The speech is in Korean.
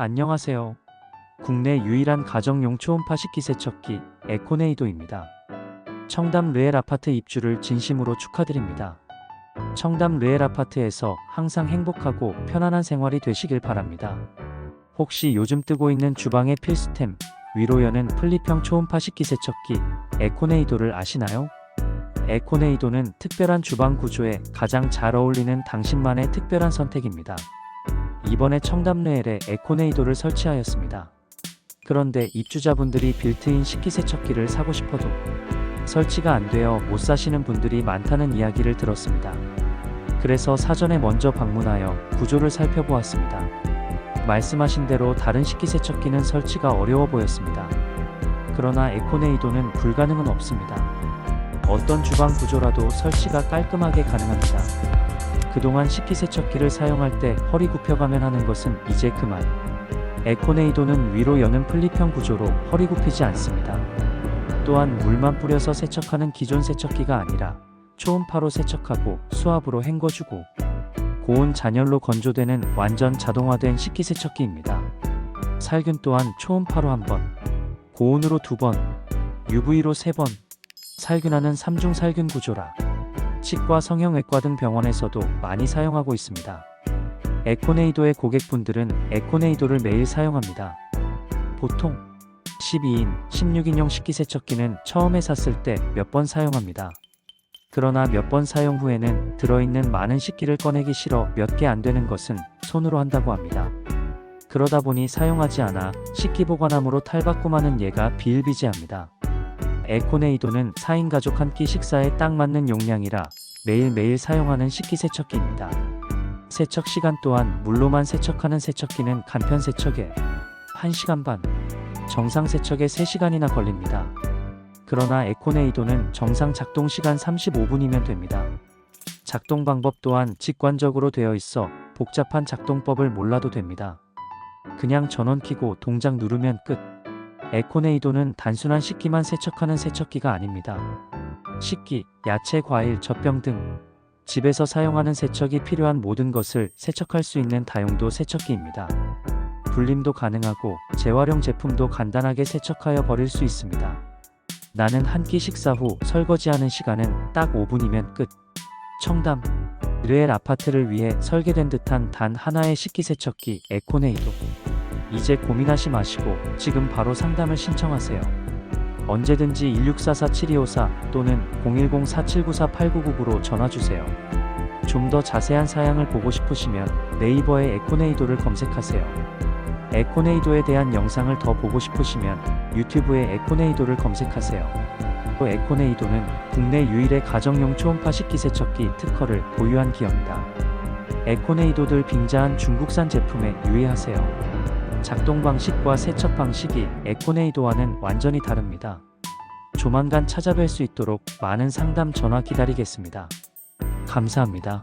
안녕하세요. 국내 유일한 가정용 초음파 식기 세척기 에코네이도입니다. 청담 르엘 아파트 입주를 진심으로 축하드립니다. 청담 르엘 아파트에서 항상 행복하고 편안한 생활이 되시길 바랍니다. 혹시 요즘 뜨고 있는 주방의 필수템 위로 여는 플립형 초음파 식기 세척기 에코네이도를 아시나요? 에코네이도는 특별한 주방 구조에 가장 잘 어울리는 당신만의 특별한 선택입니다. 이번에 청담레엘에 에코네이도를 설치하였습니다. 그런데 입주자분들이 빌트인 식기세척기를 사고 싶어도 설치가 안 되어 못 사시는 분들이 많다는 이야기를 들었습니다. 그래서 사전에 먼저 방문하여 구조를 살펴보았습니다. 말씀하신 대로 다른 식기세척기는 설치가 어려워 보였습니다. 그러나 에코네이도는 불가능은 없습니다. 어떤 주방 구조라도 설치가 깔끔하게 가능합니다. 그동안 식기세척기를 사용할 때 허리 굽혀가면 하는 것은 이제 그만. 에코네이도는 위로 여는 플립형 구조로 허리 굽히지 않습니다. 또한 물만 뿌려서 세척하는 기존 세척기가 아니라 초음파로 세척하고 수압으로 헹궈주고 고온 잔열로 건조되는 완전 자동화된 식기세척기입니다. 살균 또한 초음파로 한 번, 고온으로 두 번, UV로 세 번, 살균하는 3중 살균 구조라 치과 성형외과 등 병원에서도 많이 사용하고 있습니다. 에코네이도의 고객분들은 에코네이도를 매일 사용합니다. 보통 12인, 16인용 식기세척기는 처음에 샀을 때 몇 번 사용합니다. 그러나 몇 번 사용 후에는 들어있는 많은 식기를 꺼내기 싫어 몇 개 안 되는 것은 손으로 한다고 합니다. 그러다 보니 사용하지 않아 식기 보관함으로 탈바꿈하는 예가 비일비재합니다. 에코네이도는 4인 가족 한 끼 식사에 딱 맞는 용량이라 매일매일 사용하는 식기세척기입니다. 세척 시간 또한 물로만 세척하는 세척기는 간편 세척에 1시간 반, 정상 세척에 3시간이나 걸립니다. 그러나 에코네이도는 정상 작동 시간 35분이면 됩니다. 작동 방법 또한 직관적으로 되어 있어 복잡한 작동법을 몰라도 됩니다. 그냥 전원 켜고 동작 누르면 끝. 에코네이도는 단순한 식기만 세척하는 세척기가 아닙니다. 식기, 야채, 과일, 젖병 등 집에서 사용하는 세척이 필요한 모든 것을 세척할 수 있는 다용도 세척기입니다. 불림도 가능하고 재활용 제품도 간단하게 세척하여 버릴 수 있습니다. 나는 한 끼 식사 후 설거지하는 시간은 딱 5분이면 끝. 청담 르엘 아파트를 위해 설계된 듯한 단 하나의 식기세척기 에코네이도. 이제 고민하지 마시고 지금 바로 상담을 신청하세요. 언제든지 1644-7254 또는 010-4794-8999로 전화주세요. 좀 더 자세한 사양을 보고 싶으시면 네이버에 에코네이도를 검색하세요. 에코네이도에 대한 영상을 더 보고 싶으시면 유튜브에 에코네이도를 검색하세요. 또 에코네이도는 국내 유일의 가정용 초음파 식기세척기 특허를 보유한 기업이다. 에코네이도들 빙자한 중국산 제품에 유의하세요. 작동 방식과 세척 방식이 에코네이도와는 완전히 다릅니다. 조만간 찾아뵐 수 있도록 많은 상담 전화 기다리겠습니다. 감사합니다.